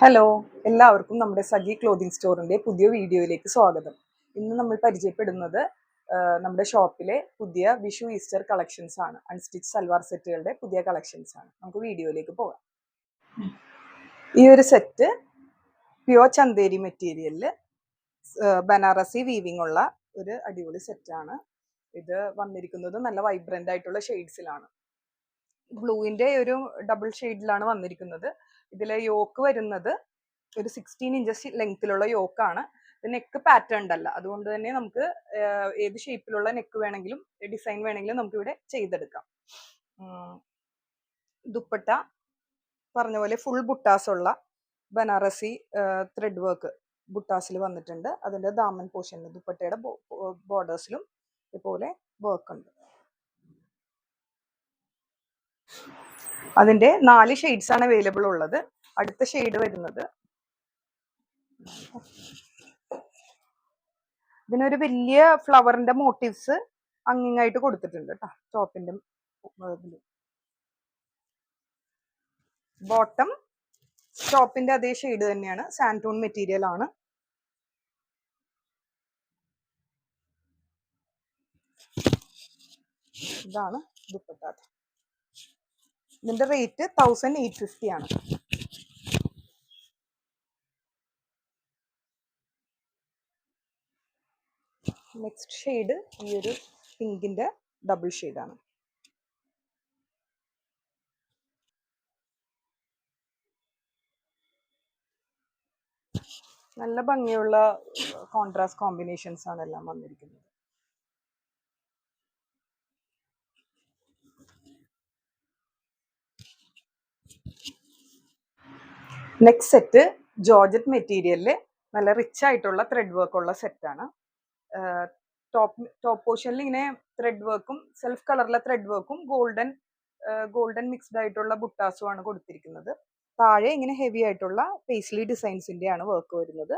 Hello എല്ലാവർക്കും നമ്മുടെ സഖി clothing സ്റ്റോറിന്റെ പുതിയ വീഡിയോയിലേക്ക് സ്വാഗതം. ഇന്ന് നമ്മൾ പരിചയപ്പെടുന്നത് നമ്മുടെ ഷോപ്പിലെ പുതിയ വിഷു ഈസ്റ്റർ കളക്ഷൻസ് ആണ്. അൺസ്റ്റിച്ച് സൽവാർ സെറ്റുകളുടെ പുതിയ കളക്ഷൻസ് ആണ്. നമുക്ക് വീഡിയോയിലേക്ക് പോകാം. ഈ ഒരു സെറ്റ് പ്യുവർ ചന്തേരി മെറ്റീരിയലിൽ ബനാറസി വീവിംഗ് ഉള്ള ഒരു അടിപൊളി സെറ്റാണ് ഇത് വന്നിരിക്കുന്നത് നല്ല വൈബ്രന്റ് ആയിട്ടുള്ള ഷെയ്ഡ്സിലാണ് ബ്ലൂവിന്റെ ഒരു ഡബിൾ ഷെയ്ഡിലാണ് വന്നിരിക്കുന്നത്. ഇതിലെ യോക്ക് വരുന്നത് ഒരു സിക്സ്റ്റീൻ ഇഞ്ചസ് ലെങ്ത്തിലുള്ള യോക്കാണ് ഇത് നെക്ക് പാറ്റേൺ അല്ല അതുകൊണ്ട് തന്നെ നമുക്ക് ഏത് ഷേപ്പിലുള്ള നെക്ക് വേണമെങ്കിലും ഡിസൈൻ വേണമെങ്കിലും നമുക്ക് ഇവിടെ ചെയ്തെടുക്കാം. ദുപ്പട്ട പറഞ്ഞ പോലെ ഫുൾ ബുട്ടാസ് ഉള്ള ബനാറസി ത്രെഡ് വർക്ക് ബുട്ടാസിൽ വന്നിട്ടുണ്ട്. അതിന്റെ ദാമൻ പോർഷനിൽ ദുപ്പട്ടയുടെ ബോർഡേഴ്സിലും ഇതുപോലെ വർക്ക് ഉണ്ട്. അതിന്റെ നാല് ഷെയ്ഡ്സ് ആണ് അവൈലബിൾ ഉള്ളത്. അടുത്ത ഷെയ്ഡ് വരുന്നത്. ഇതിനൊരു വലിയ ഫ്ലവറിന്റെ മോട്ടീവ്സ് അങ്ങിങ്ങായിട്ട് കൊടുത്തിട്ടുണ്ട് കേട്ടോ ടോപ്പിന്റെ ബോട്ടം ടോപ്പിന്റെ അതേ ഷെയ്ഡ് തന്നെയാണ്. സാന്റൂൺ മെറ്റീരിയൽ ആണ്. ഇതാണ് ദുപ്പട്ട ഇതിന്റെ റേറ്റ് തൗസൻഡ് എയ്റ്റ് ഫിഫ്റ്റി ആണ്. നെക്സ്റ്റ് ഷെയ്ഡ് ഈ ഒരു പിങ്കിന്റെ ഡബിൾ ആണ്. നല്ല ഭംഗിയുള്ള കോൺട്രാസ്റ്റ് കോമ്പിനേഷൻസ് ആണ് എല്ലാം വന്നിരിക്കുന്നത്. നെക്സ്റ്റ് സെറ്റ് ജോർജറ്റ് മെറ്റീരിയലിൽ നല്ല റിച്ച് ആയിട്ടുള്ള ത്രെഡ് വർക്ക് ഉള്ള സെറ്റാണ് ടോപ്പ് ടോപ്പ് പോർഷനിൽ ഇങ്ങനെ ത്രെഡ് വർക്കും സെൽഫ് കളറിലെ ത്രെഡ് വർക്കും ഗോൾഡൻ ഗോൾഡൻ മിക്സ്ഡ് ആയിട്ടുള്ള ബുട്ടാസും ആണ് കൊടുത്തിരിക്കുന്നത്. താഴെ ഇങ്ങനെ ഹെവി ആയിട്ടുള്ള പേസ്ലി ഡിസൈൻസിന്റെ ആണ് വർക്ക് വരുന്നത്.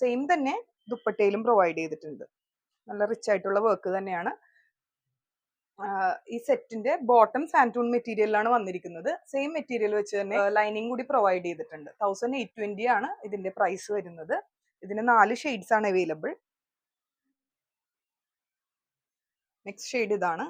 സെയിം തന്നെ ദുപ്പട്ടയിലും പ്രൊവൈഡ് ചെയ്തിട്ടുണ്ട്. നല്ല റിച്ച് ആയിട്ടുള്ള വർക്ക് തന്നെയാണ്. ഈ സെറ്റിന്റെ ബോട്ടം സാന്റൂൺ മെറ്റീരിയലാണ് വന്നിരിക്കുന്നത്. സെയിം മെറ്റീരിയൽ വെച്ച് തന്നെ ലൈനിങ് കൂടി പ്രൊവൈഡ് ചെയ്തിട്ടുണ്ട്. തൗസൻഡ് എയ്റ്റ് ട്വന്റി ആണ് ഇതിന്റെ പ്രൈസ് വരുന്നത്. ഇതിന് നാല് ഷെയ്ഡ്സ് ആണ് അവൈലബിൾ. നെക്സ്റ്റ് ഷെയ്ഡ് ഇതാണ്.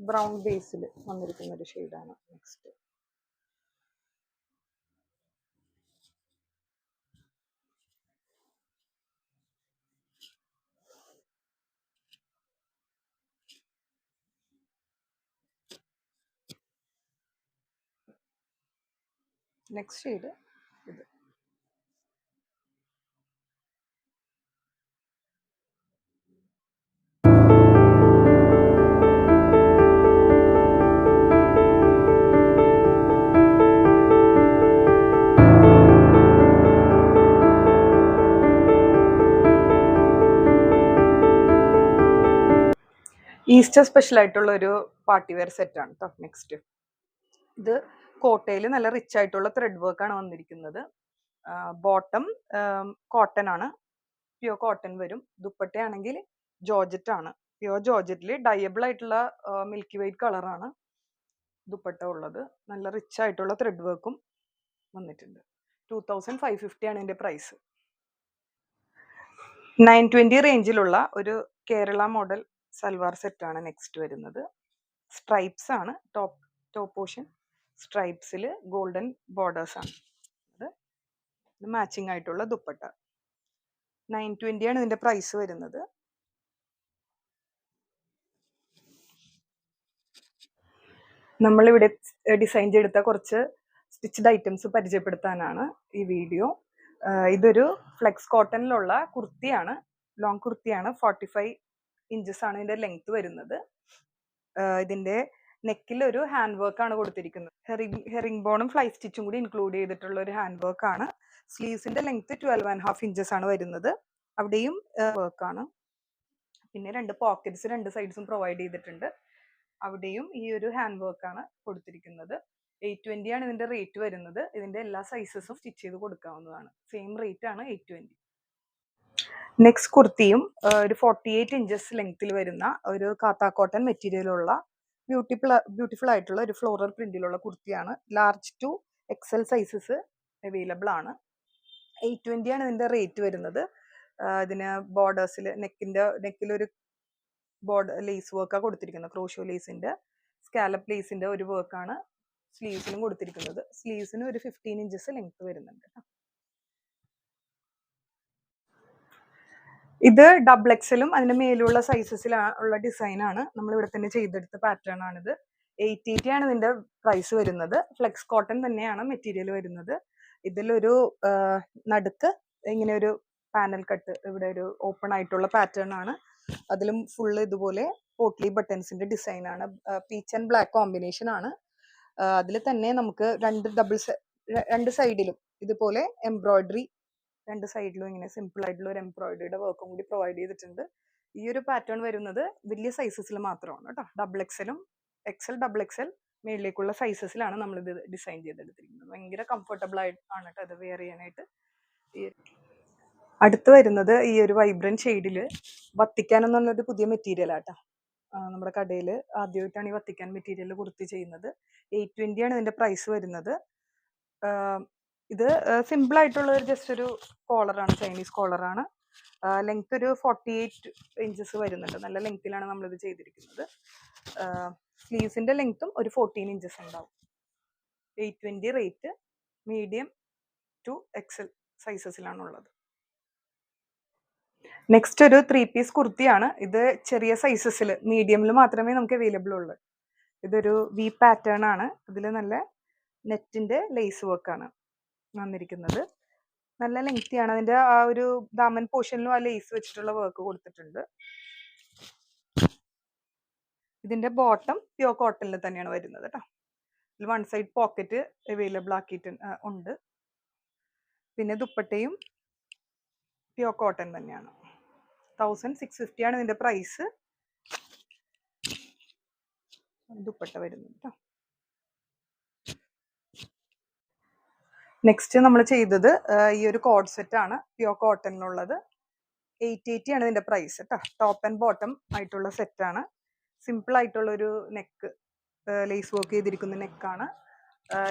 ബ്രൗൺ ബേസിൽ വന്നിരിക്കുന്ന ഒരു ഷെയ്ഡാണ് നെക്സ്റ്റ് നെക്സ്റ്റ് ഷെയ്ഡ് ഇത്. ഈസ്റ്റർ സ്പെഷ്യൽ ആയിട്ടുള്ള ഒരു പാർട്ടി വെയർ സെറ്റാണ് കേട്ടോ നെക്സ്റ്റ് ഇത് കോട്ടയിൽ നല്ല റിച്ച് ആയിട്ടുള്ള ത്രെഡ് വർക്ക് ആണ് വന്നിരിക്കുന്നത്. ബോട്ടം കോട്ടൺ ആണ്. പ്യുവർ കോട്ടൺ വരും. ദുപ്പട്ടയാണെങ്കിൽ ജോർജറ്റ് ആണ്. പ്യുവർ ജോർജറ്റിൽ ഡയബിൾ ആയിട്ടുള്ള മിൽക്കി വൈറ്റ് കളറാണ് ദുപ്പട്ട ഉള്ളത്. നല്ല റിച്ച് ആയിട്ടുള്ള ത്രെഡ് വർക്കും വന്നിട്ടുണ്ട്. ടു തൗസൻഡ് ഫൈവ് ഫിഫ്റ്റി ആണ് ഇതിന്റെ പ്രൈസ് നയൻ ട്വന്റി റേഞ്ചിലുള്ള ഒരു കേരള മോഡൽ സൽവാർ സെറ്റ് ആണ് നെക്സ്റ്റ് വരുന്നത്. സ്ട്രൈപ്സ് ആണ് ടോപ്പ് ടോപ്പ് പോർഷൻ. സ്ട്രൈപ്സിൽ ഗോൾഡൻ ബോർഡേഴ്സ് ആണ്. അത് മാച്ചിങ് ആയിട്ടുള്ള ദുപ്പട്ട. നയൻ ആണ് ഇതിന്റെ പ്രൈസ് വരുന്നത്. നമ്മളിവിടെ ഡിസൈൻ ചെയ്തെടുത്ത കുറച്ച് സ്റ്റിച്ച്ഡ് ഐറ്റംസ് പരിചയപ്പെടുത്താനാണ് ഈ വീഡിയോ. ഇതൊരു ഫ്ലെക്സ് കോട്ടണിലുള്ള കുർത്തിയാണ്. ലോങ് കുർത്തിയാണ്. ഫോർട്ടി ഫൈവ് ഇഞ്ചസ് ആണ് ഇതിന്റെ ലെങ്ത് വരുന്നത്. ഇതിന്റെ നെക്കിൽ ഒരു ഹാൻഡ് വർക്ക് ആണ് കൊടുത്തിരിക്കുന്നത്. ഹെറിംഗ് ഹെറിംഗ് ബോണും ഫ്ലൈ സ്റ്റിച്ചും കൂടി ഇൻക്ലൂഡ് ചെയ്തിട്ടുള്ള ഒരു ഹാൻഡ് വർക്ക് ആണ് സ്ലീവ്സിന്റെ length twelve and half inches ആണ് വരുന്നത്. അവിടെയും വർക്ക് ആണ്. പിന്നെ രണ്ട് പോക്കറ്റ്സ് രണ്ട് സൈഡ്സും പ്രൊവൈഡ് ചെയ്തിട്ടുണ്ട്. അവിടെയും ഈ ഒരു ഹാൻഡ് വർക്ക് ആണ് കൊടുത്തിരിക്കുന്നത്. എയ്റ്റ് ട്വന്റി ആണ് ഇതിന്റെ റേറ്റ് വരുന്നത്. ഇതിന്റെ എല്ലാ സൈസസും സ്റ്റിച്ച് ചെയ്ത് കൊടുക്കാവുന്നതാണ്. സെയിം റേറ്റ് ആണ് എയ്റ്റ് ട്വന്റി നെക്സ്റ്റ് കുർത്തിയും ഒരു ഫോർട്ടി എയ്റ്റ് ഇഞ്ചസ് ലെങ്ത്തിൽ വരുന്ന ഒരു കാത്താ കോട്ടൺ മെറ്റീരിയലുള്ള ബ്യൂട്ടിഫുൾ ബ്യൂട്ടിഫുൾ ആയിട്ടുള്ള ഒരു ഫ്ലോറൽ പ്രിന്റിലുള്ള കുർത്തിയാണ്. Large to XL sizes available ആണ്. എയ്റ്റ് ട്വന്റി ആണ് ഇതിന്റെ റേറ്റ് വരുന്നത്. ഇതിന് ബോർഡേഴ്സിൽ നെക്കിന്റെ നെക്കിലൊരു ബോർഡർ ലേസ് വർക്കാണ് കൊടുത്തിരിക്കുന്നത്. ക്രോഷോ ലേസിന്റെ സ്കാലപ്പ് ലേസിന്റെ ഒരു വർക്കാണ് സ്ലീവ്സിനും കൊടുത്തിരിക്കുന്നത്. സ്ലീവ്സിന് ഒരു ഫിഫ്റ്റീൻ ഇഞ്ചസ് ലെങ്ത് വരുന്നുണ്ട്. ഇത് ഡബിൾ എക്സലും അതിന്റെ മേലുള്ള ഡിസൈൻ ആണ്. നമ്മൾ ഇവിടെ തന്നെ ചെയ്തെടുത്ത പാറ്റേൺ ആണിത്. എയ്റ്റി ആണ് ഇതിന്റെ പ്രൈസ് വരുന്നത്. ഫ്ലെക്സ് കോട്ടൺ തന്നെയാണ് മെറ്റീരിയൽ വരുന്നത്. ഇതിലൊരു നടുക്ക് ഇങ്ങനെ ഒരു പാനൽ കട്ട് ഇവിടെ ഒരു ഓപ്പൺ ആയിട്ടുള്ള പാറ്റേൺ ആണ്. അതിലും ഫുള്ള് ഇതുപോലെ പോട്ട്ലി ബട്ടൺസിന്റെ ഡിസൈൻ ആണ്. പീച്ച് ആൻഡ് ബ്ലാക്ക് കോമ്പിനേഷൻ ആണ്. അതിൽ തന്നെ നമുക്ക് രണ്ട് ഡബിൾ രണ്ട് സൈഡിലും ഇതുപോലെ എംബ്രോയിഡറി രണ്ട് സൈഡിലും ഇങ്ങനെ സിമ്പിൾ ആയിട്ടുള്ള ഒരു എംബ്രോയിഡറിയുടെ വർക്കും കൂടി പ്രൊവൈഡ് ചെയ്തിട്ടുണ്ട്. ഈ ഒരു പാറ്റേൺ വരുന്നത് വലിയ സൈസസിൽ മാത്രമാണ് കേട്ടോ. ഡബിൾ എക്സലും എക്സൽ ഡബിൾ എക്സൽ മേളിലേക്കുള്ള സൈസസിലാണ് നമ്മൾ ഇത് ഡിസൈൻ ചെയ്തെടുത്തിരിക്കുന്നത്. ഭയങ്കര കംഫർട്ടബിൾ ആയിട്ട് ആണ് കേട്ടോ അത് വെയർ ചെയ്യാനായിട്ട്. അടുത്ത് വരുന്നത് ഈ ഒരു വൈബ്രന്റ് ഷെയ്ഡിൽ വത്തിക്കാൻ എന്ന് പറഞ്ഞൊരു പുതിയ മെറ്റീരിയൽ ആട്ടോ നമ്മുടെ കടയിൽ ആദ്യമായിട്ടാണ് ഈ വത്തിക്കാൻ മെറ്റീരിയൽ കുർത്തി ചെയ്യുന്നത്. എയ്റ്റ് ട്വന്റി ആണ് ഇതിന്റെ പ്രൈസ് വരുന്നത്. ഇത് സിമ്പിൾ ആയിട്ടുള്ള ഒരു ജസ്റ്റ് ഒരു കോളറാണ് ചൈനീസ് കോളറാണ് ലെങ്ത് ഒരു ഫോർട്ടി എയ്റ്റ് ഇഞ്ചസ് വരുന്നുണ്ട്. നല്ല ലെങ്ത്തിലാണ് നമ്മളിത് ചെയ്തിരിക്കുന്നത്. സ്ലീവ്സിന്റെ ലെങ്ത്തും ഒരു ഫോർട്ടീൻ ഇഞ്ചസ് ഉണ്ടാവും. Eight twenty rate medium to XL സൈസസിലാണ് ഉള്ളത് നെക്സ്റ്റ് ഒരു ത്രീ പീസ് കുർത്തിയാണ്. ഇത് ചെറിയ സൈസസിൽ മീഡിയമിൽ മാത്രമേ നമുക്ക് അവൈലബിൾ ഉള്ളൂ. ഇതൊരു വി പാറ്റേൺ ആണ്. ഇതിൽ നല്ല നെറ്റിന്റെ ലേസ് വർക്കാണ് വന്നിരിക്കുന്നത്. നല്ല ലെങ്തിയാണ് അതിന്റെ ആ ഒരു ദാമൻ പോർഷനിലും ആ ലേസ് വെച്ചിട്ടുള്ള വർക്ക് കൊടുത്തിട്ടുണ്ട്. ഇതിന്റെ ബോട്ടം പ്യോർ കോട്ടണിൽ തന്നെയാണ് വരുന്നത് കേട്ടോ വൺ സൈഡ് പോക്കറ്റ് അവൈലബിൾ ആക്കിയിട്ട് ഉണ്ട്. പിന്നെ ദുപ്പട്ടയും പ്യോർ കോട്ടൺ തന്നെയാണ്. തൗസൻഡ് സിക്സ് ഫിഫ്റ്റി ആണ് ഇതിന്റെ പ്രൈസ് ദുപ്പട്ട വരുന്നത് കേട്ടോ നെക്സ്റ്റ് നമ്മൾ ചെയ്തത് ഈ ഒരു കോഡ് സെറ്റ് ആണ് പ്യോർ കോട്ടണിലുള്ളത് എയ്റ്റ് എയ്റ്റി ആണ് ഇതിന്റെ പ്രൈസ് കേട്ടോ ടോപ്പ് ആൻഡ് ബോട്ടം ആയിട്ടുള്ള സെറ്റ് ആണ്. സിമ്പിൾ ആയിട്ടുള്ള ഒരു നെക്ക് ലേസ് വർക്ക് ചെയ്തിരിക്കുന്ന നെക്കാണ്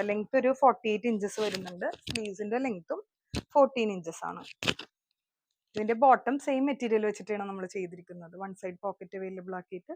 ലെങ്ത് ഒരു ഫോർട്ടി എയ്റ്റ് ഇഞ്ചസ് വരുന്നുണ്ട്. സ്ലീവ്സിന്റെ ലെങ്ത്തും ഫോർട്ടീൻ ഇഞ്ചസ് ആണ്. ഇതിന്റെ ബോട്ടം സെയിം മെറ്റീരിയൽ വെച്ചിട്ടാണ് നമ്മൾ ചെയ്തിരിക്കുന്നത്. വൺ സൈഡ് പോക്കറ്റ് അവൈലബിൾ ആക്കിയിട്ട്.